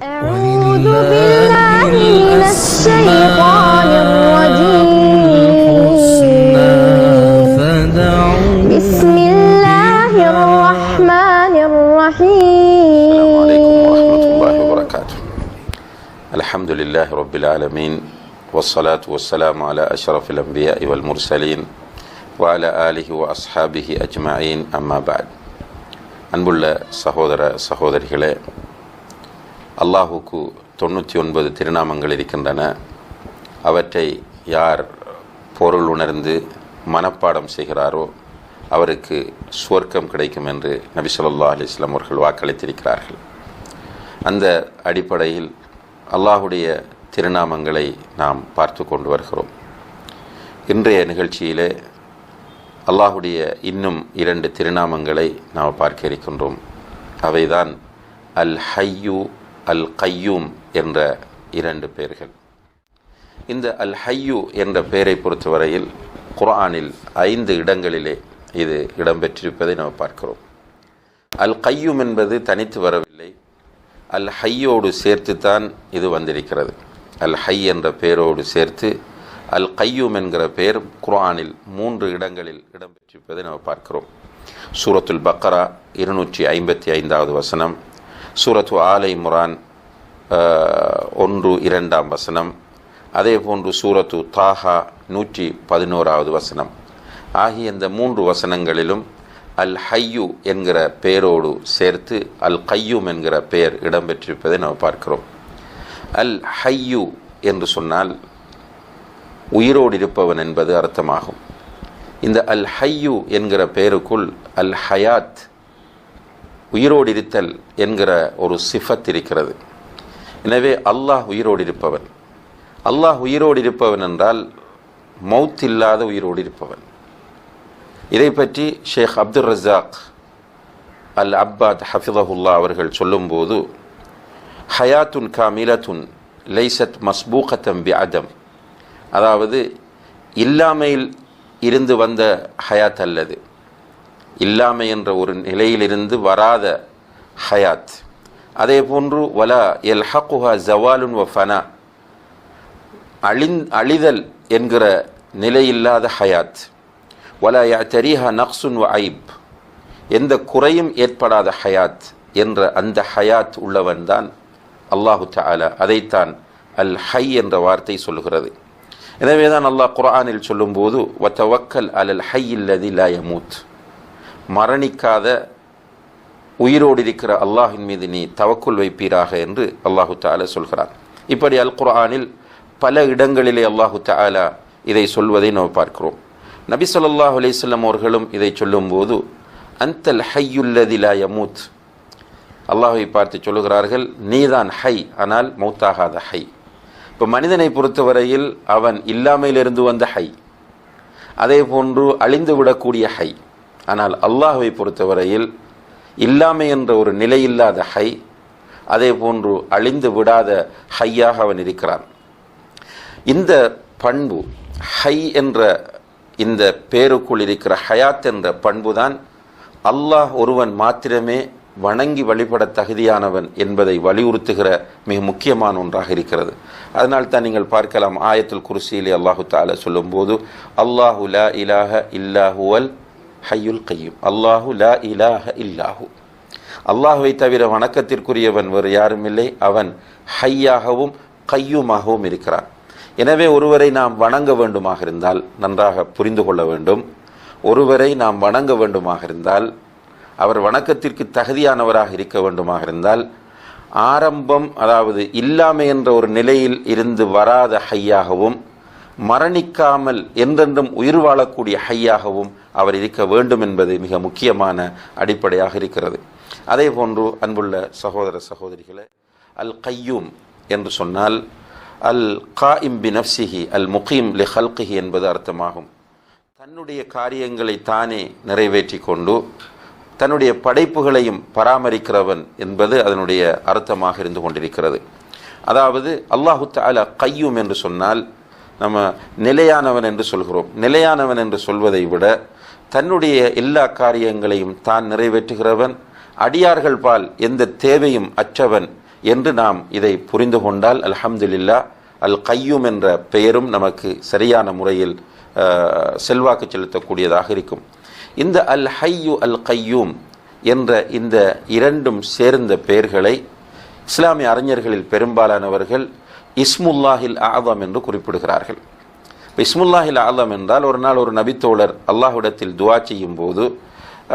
أعوذ بالله من الشيطان الرجيم. بسم الله الرحمن الرحيم. السلام عليكم ورحمة الله وبركاته. الحمد لله رب العالمين والصلاة والسلام على أشرف الأنبياء والمرسلين وعلى آله وأصحابه أجمعين. أما بعد أنبل سهودر سهودر هلأ அல்லாஹுக்கு தொண்ணூற்றி ஒன்பது திருநாமங்கள் இருக்கின்றன. அவற்றை யார் பொருள் உணர்ந்து மனப்பாடம் செய்கிறாரோ அவருக்கு சுவர்க்கம் கிடைக்கும் என்று நபி ஸல்லல்லாஹு அவர்கள் வாக்களித்திருக்கிறார்கள். அந்த அடிப்படையில் அல்லாஹுடைய திருநாமங்களை நாம் பார்த்து கொண்டு வருகிறோம். இன்றைய நிகழ்ச்சியிலே அல்லாஹுடைய இன்னும் இரண்டு திருநாமங்களை நாம் பார்க்க இருக்கின்றோம். அவைதான் அல் ஹையூ அல் கையூம் என்ற இரண்டு பெயர்கள். இந்த அல் ஹையூ என்ற பெயரை பொறுத்தவரையில் குரானில் ஐந்து இடங்களிலே இது இடம்பெற்றிருப்பதை நாம் பார்க்கிறோம். அல் கையூம் என்பது தனித்து வரவில்லை. அல் ஹையோடு சேர்த்துத்தான் இது வந்திருக்கிறது. அல் ஹை என்ற பெயரோடு சேர்த்து அல் கையூம் என்கிற பெயர் குரானில் மூன்று இடங்களில் இடம்பெற்றிருப்பதை நாம் பார்க்கிறோம். சூரத்துல் பக்கரா இருநூற்றி ஐம்பத்தி ஐந்தாவது வசனம். சூரத்து ஆலை முரான் ஒன்று இரண்டாம் வசனம். அதே போன்று சூரத்து தாஹா நூற்றி பதினோராவது வசனம். ஆகிய இந்த மூன்று வசனங்களிலும் அல் ஹையூ என்கிற பெயரோடு சேர்த்து அல் கையூம் என்கிற பெயர் இடம்பெற்றிருப்பதை நாம் பார்க்கிறோம். அல் ஹையூ என்று சொன்னால் உயிரோடு இருப்பவன் என்பது அர்த்தமாகும். இந்த அல் ஹையூ என்கிற பெயருக்குள் அல் ஹயாத் உயிரோடு இருத்தல் என்கிற ஒரு சிஃபத் இருக்கிறது. எனவே அல்லாஹ் உயிரோடு இருப்பவன் அல்லாஹ் உயிரோடு இருப்பவன் என்றால் மௌத் இல்லாத உயிரோடு இருப்பவன் இதை பற்றி ஷேக் அப்துல் ரஜாக் அல் அப்பாத் ஹஃபிதஹுல்லா அவர்கள் சொல்லும்போது ஹயாத்துன் காமிலத்துன் லைசத் மஸ்பூகத்தம் பி அதம் அதாவது இல்லாமையில் இருந்து வந்த ஹயாத் அல்லது இல்லாமை என்ற ஒரு நிலையிலிருந்து வராத ஹயாத். அதே போன்று வலா எல் ஹக்குஹா ஜவாலுன் வ ஃபனா. அழிந் அழிதல் என்கிற நிலையில்லாத ஹயாத். வலா யா யத்தரிஹா நக்சுன் வ ஐப். எந்த குறையும் ஏற்படாத ஹயாத் என்ற அந்த ஹயாத் உள்ளவன்தான் அல்லாஹு தஆலா. அதைத்தான் அல் ஹை என்ற வார்த்தை சொல்லுகிறது. எனவே தான் அல்லாஹ் குரானில் சொல்லும்போது வத்தவக்கல் அல் ஹை இல்லதி லா யமூத். மரணிக்காத உயிரோடு இருக்கிற அல்லாஹின் மீது நீ தவக்குள் வைப்பீராக என்று அல்லாஹு தாலா சொல்கிறார் இப்படி அல் குர்ஆனில் பல இடங்களிலே அல்லாஹு தாலா இதை சொல்வதை நாம் பார்க்கிறோம். நபி சொல்லாஹ் அலைஹி அவர்களும் இதை சொல்லும்போது அந்தல் ஹையுல்லதிலா யமூத். அல்லாஹை பார்த்து சொல்லுகிறார்கள் நீதான் ஹை ஆனால் மௌத்தாகாத ஹை. இப்போ மனிதனை பொறுத்தவரையில் அவன் இல்லாமையிலிருந்து வந்த ஹை. அதே போன்று அழிந்து விடக்கூடிய ஹை. ஆனால் அல்லாஹுவை பொறுத்தவரையில் இல்லாமை என்ற ஒரு நிலையில்லாத ஹை அதே போன்று அழிந்து விடாத ஹையாக அவன் இருக்கிறான். இந்த பண்பு ஹை என்ற இந்த பேருக்குள் இருக்கிற ஹயாத் என்ற பண்புதான் அல்லாஹ் ஒருவன் மாத்திரமே வணங்கி வழிபட தகுதியானவன் என்பதை வலியுறுத்துகிற மிக முக்கியமான ஒன்றாக இருக்கிறது. அதனால் தான் நீங்கள் பார்க்கலாம் ஆயத்துல் குருசியிலே அல்லாஹு தாலா சொல்லும்போது அல்லாஹு லா இலாஹ இல்லாஹுவல் ஹையுல் கையும். அல்லாஹு லா இலாஹ இல்லாஹு. அல்லாஹுவை தவிர வணக்கத்திற்குரியவன் வேறு யாரும் இல்லை. அவன் ஹையாகவும் கையுமாகவும் இருக்கிறான். எனவே ஒருவரை நாம் வணங்க வேண்டுமாக இருந்தால் நன்றாக புரிந்து கொள்ள வேண்டும். ஒருவரை நாம் வணங்க வேண்டுமாக இருந்தால் அவர் வணக்கத்திற்கு தகுதியானவராக இருக்க வேண்டுமாக இருந்தால் ஆரம்பம் அதாவது இல்லாமை என்ற ஒரு நிலையில் இருந்து வராத ஹையாகவும் மரணிக்காமல் என்றென்றும் உயிர் வாழக்கூடிய ஹையாகவும் அவர் இருக்க வேண்டும் என்பது மிக முக்கியமான அடிப்படையாக இருக்கிறது. அதே போன்று அன்புள்ள சகோதர சகோதரிகளை அல் கையூம் என்று சொன்னால் அல் கா பி நப்சிஹி அல் முகீம் லி ஹல்கிஹி என்பது அர்த்தமாகும். தன்னுடைய காரியங்களை தானே நிறைவேற்றி கொண்டு தன்னுடைய படைப்புகளையும் பராமரிக்கிறவன் என்பது அதனுடைய அர்த்தமாக இருந்து கொண்டிருக்கிறது. அதாவது அல்லாஹு தாலா கையும் என்று சொன்னால் நம்ம நிலையானவன் என்று சொல்கிறோம். நிலையானவன் என்று சொல்வதை விட தன்னுடைய எல்லா காரியங்களையும் தான் நிறைவேற்றுகிறவன் அடியார்கள் பால் எந்த தேவையும் அற்றவன் என்று நாம் இதை புரிந்து கொண்டால் அல்ஹம்துலில்லா அல் கையூம் என்ற பெயரும் நமக்கு சரியான முறையில் செல்வாக்கு செலுத்தக்கூடியதாக இருக்கும். இந்த அல் ஹையு அல் கையூம் என்ற இந்த இரண்டும் சேர்ந்த பெயர்களை இஸ்லாமிய அறிஞர்களில் பெரும்பாலானவர்கள் இஸ்முல்லாஹில் ஆதம் என்று குறிப்பிடுகிறார்கள். இப்போ இஸ்முல்லாஹில் ஆதம் என்றால் ஒரு நாள் ஒரு நபித்தோழர் அல்லாஹுடத்தில் துவா செய்யும் போது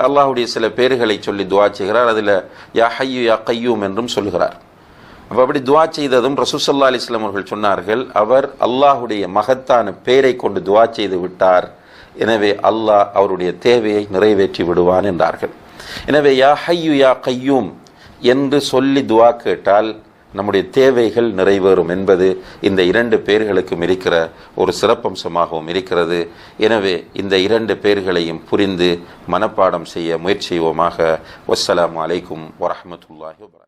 அல்லாஹுடைய சில பேர்களை சொல்லி துவா செய்கிறார். அதில் யா ஹையு யா கையூம் என்றும் சொல்கிறார். அப்போ அப்படி துவா செய்ததும் ரசூசல்லா அலிஸ்லாம் அவர்கள் சொன்னார்கள் அவர் அல்லாஹுடைய மகத்தான பேரை கொண்டு துவா செய்து விட்டார். எனவே அல்லாஹ் அவருடைய தேவையை நிறைவேற்றி விடுவான் என்றார்கள். எனவே யா ஹையு யா கையூம் என்று சொல்லி துவா கேட்டால் நம்முடைய தேவைகள் நிறைவேறும் என்பது இந்த இரண்டு பேர்களுக்கும் இருக்கிற ஒரு சிறப்பம்சமாகவும் இருக்கிறது. எனவே இந்த இரண்டு பேர்களையும் புரிந்து மனப்பாடம் செய்ய முயற்சியோமாக வசலாம் அலைக்கும் வரமத்துல்லாஹி வபரகாத்துஹு